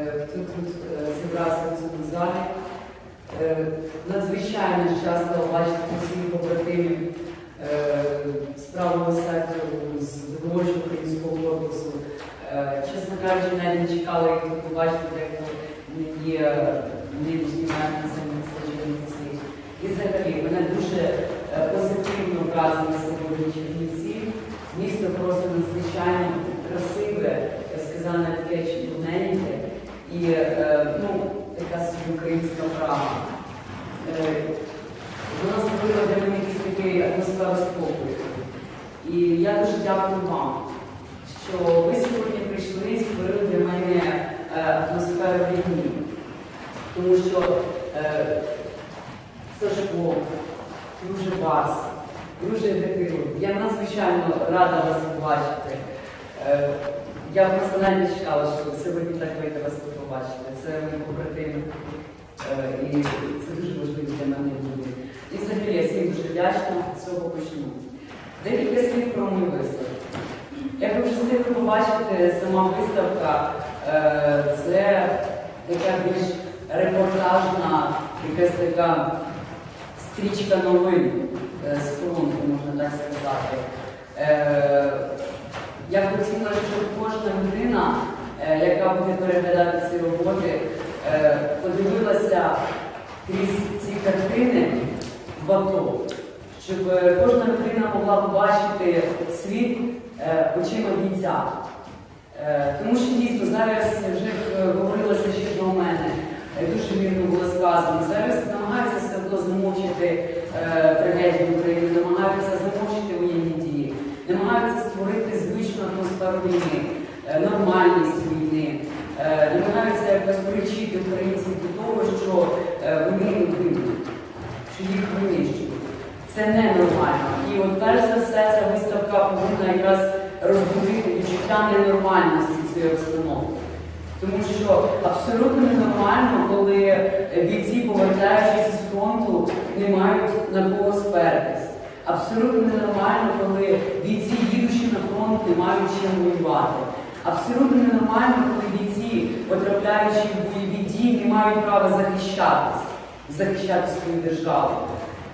Хто тут е, зібрався в цьому залі. Е, Надзвичайно щасливо бачити своїх побратимів е, з правого сектору, з добровольчого українського корпусу. Е, Чесно кажучи, навіть не чекала їх тут побачити, дехто не є не знімають. І взагалі мене дуже е, позитивно вразили сьогодні Чернівці. Місто просто надзвичайно красиве, сказала, таке е, ну, така собі українська права. Е, вона створила для мене якусь такий атмосферу спокою. І я дуже дякую вам, що ви сьогодні прийшли і створили для мене е, атмосферу війни. Тому що е, Сашко, друже вас, друже дитину, я надзвичайно рада вас побачити. Я не чекала, що сьогодні так вийде вас тут побачити. Це мої побратими. Е, І це дуже важливо для мене люди. І взагалі я всім дуже вдячна, з цього почну. Декілька слів про мою виставку. Як ви вже встигли побачити, сама виставка е, це така більш репортажна, якась така стрічка новин е, з фронту, можна так сказати. Я хотіла, щоб кожна людина, е, яка буде переглядати ці роботи, е, подивилася крізь ці картини в АТО, щоб е, кожна людина могла побачити світ е, очима бійця. Тому що дійсно зараз вже говорилося ще до мене, дуже вірно було сказано. Зараз намагаються все замовчити трагедію України, намагаються замовчити воєнні дії, намагаються створити звичну атмосферу війни, нормальність війни, е, намагаються якось привчити українців до того, що е, вони гинуть, що їх винищують. Це ненормально. І от перш за все ця виставка повинна якраз розбудити відчуття ненормальності цієї обстановки. Тому що абсолютно ненормально, коли бійці, повертаючись з фронту, не мають на кого спертись. Абсолютно ненормально, коли бійці, їдучи на фронт, не мають чим воювати. Абсолютно ненормально, коли бійці, потрапляючи в бойові дії, не мають права захищатись, захищати свою державу.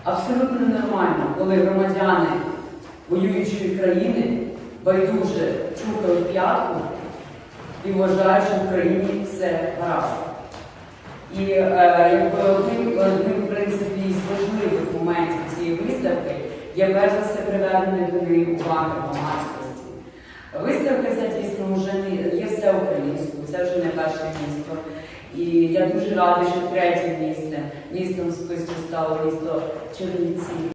Абсолютно ненормально, коли громадяни воюючої країни байдуже чухають п'ятку і вважають, що в Україні все гаразд. І е, якби одним, одним в принципі, з важливих моментів цієї виставки є перш за все приведення до неї уваги громадськості. Виставка ця вже не є все українською, це вже не перше місто. І я дуже рада, що третє місце містом списку стало місто Чернівці.